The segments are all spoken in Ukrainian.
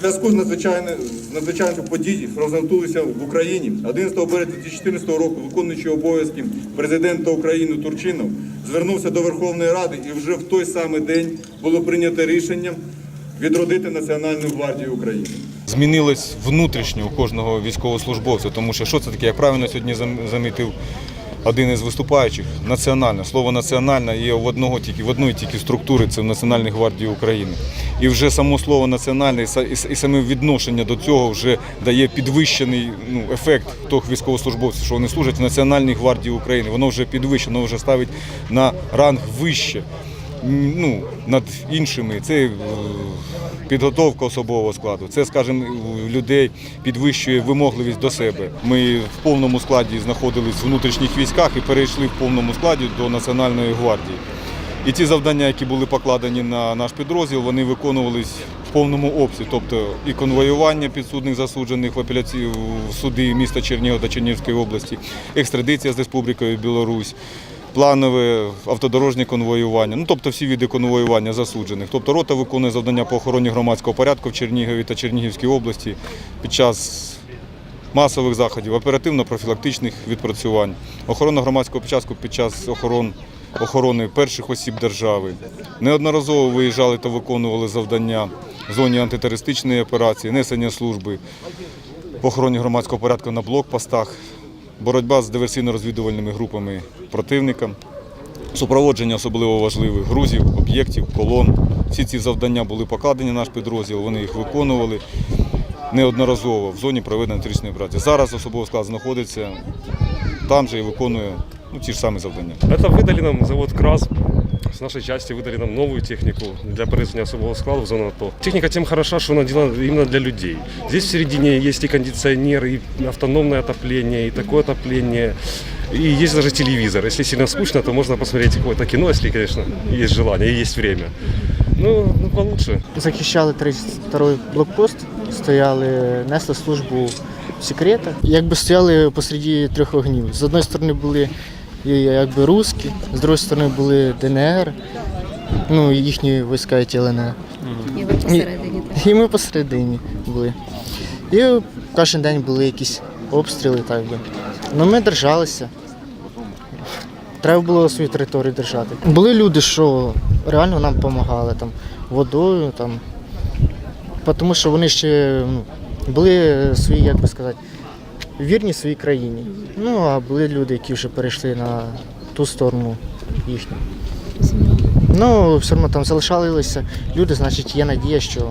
Зв'язку з надзвичайними подій, що розгортувалися в Україні, 11 березня 2014 року виконуючий обов'язки президента України Турчинов звернувся до Верховної Ради і вже в той самий день було прийнято рішення відродити Національну гвардію України. Змінилось внутрішньо у кожного військовослужбовця, тому що що це таке? Як правильно сьогодні замітив один із виступаючих, національне. Слово національне є в одного тільки в одної тільки структури, це в Національній гвардії України. І вже само слово національне і саме відношення до цього вже дає підвищений ну, ефект того військовослужбовців, що вони служать в Національній гвардії України. Воно вже підвищено, воно вже ставить на ранг вище ну, над іншими. Це е, підготовка особового складу. Це, скажімо, людей підвищує вимогливість до себе. Ми в повному складі знаходились в внутрішніх військах і перейшли в повному складі до Національної гвардії. І ті завдання, які були покладені на наш підрозділ, вони виконувались в повному обсязі, тобто і конвоювання підсудних засуджених в апеляції в суди міста Чернігова та Чернігівської області, екстрадиція з Республікою Білорусь, планове автодорожнє конвоювання, ну тобто всі види конвоювання засуджених. Тобто рота виконує завдання по охороні громадського порядку в Чернігові та Чернігівській області під час масових заходів, оперативно-профілактичних відпрацювань, охорона громадського початку під час охорон, охорони перших осіб держави. Неодноразово виїжджали та виконували завдання в зоні антитерористичної операції, несення служби в охороні громадського порядку на блокпостах, боротьба з диверсійно-розвідувальними групами противника. Супроводження особливо важливих грузів, об'єктів, колон. Всі ці завдання були покладені наш підрозділ, вони їх виконували неодноразово в зоні проведення трічної операції. Зараз особовий склад знаходиться там же і виконує ну, ті ж самі завдання. Це видалі нам завод КРАС. С нашей части выдали нам новую технику для перевезения особого склада в зону АТО. Техника тем хороша, что она делана именно для людей. Здесь в середине есть и кондиционер, и автономное отопление, и такое отопление. И есть даже телевизор. Если сильно скучно, то можно посмотреть какое-то кино, если, конечно, есть желание и есть время. Ну, ну получше. захищали 32-й блокпост, стояли, несли службу в секретах. Якби стояли посереді трьох вогнів. З одної сторони були і, якби русські, з другої сторони були ДНР, ну і їхні війська і ті ЛНР. І ви посередині так. І ми посередині були. І кожен день були якісь обстріли, так би. Ну ми держалися. Треба було свою територію держати. Були люди, що реально нам допомагали там, водою, там, тому що вони ще ну, були свої, як би сказати, вірні своїй країні. Ну, а були люди, які вже перейшли на ту сторону їхню. Ну, все одно там залишалися люди, значить, є надія, що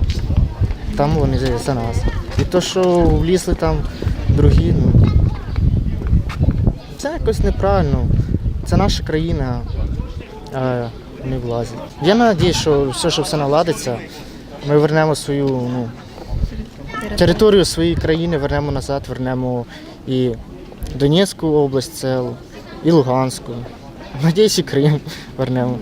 там вони за- нас. І то, що влізли там другі, ну це якось неправильно. Це наша країна, а вони влазять. Я надію, що все, що все наладиться, ми вернемо свою ну, територію своєї країни, вернемо назад, вернемо і Донецьку область, цілу, і Луганську. Надіюсь, і Крим вернемо.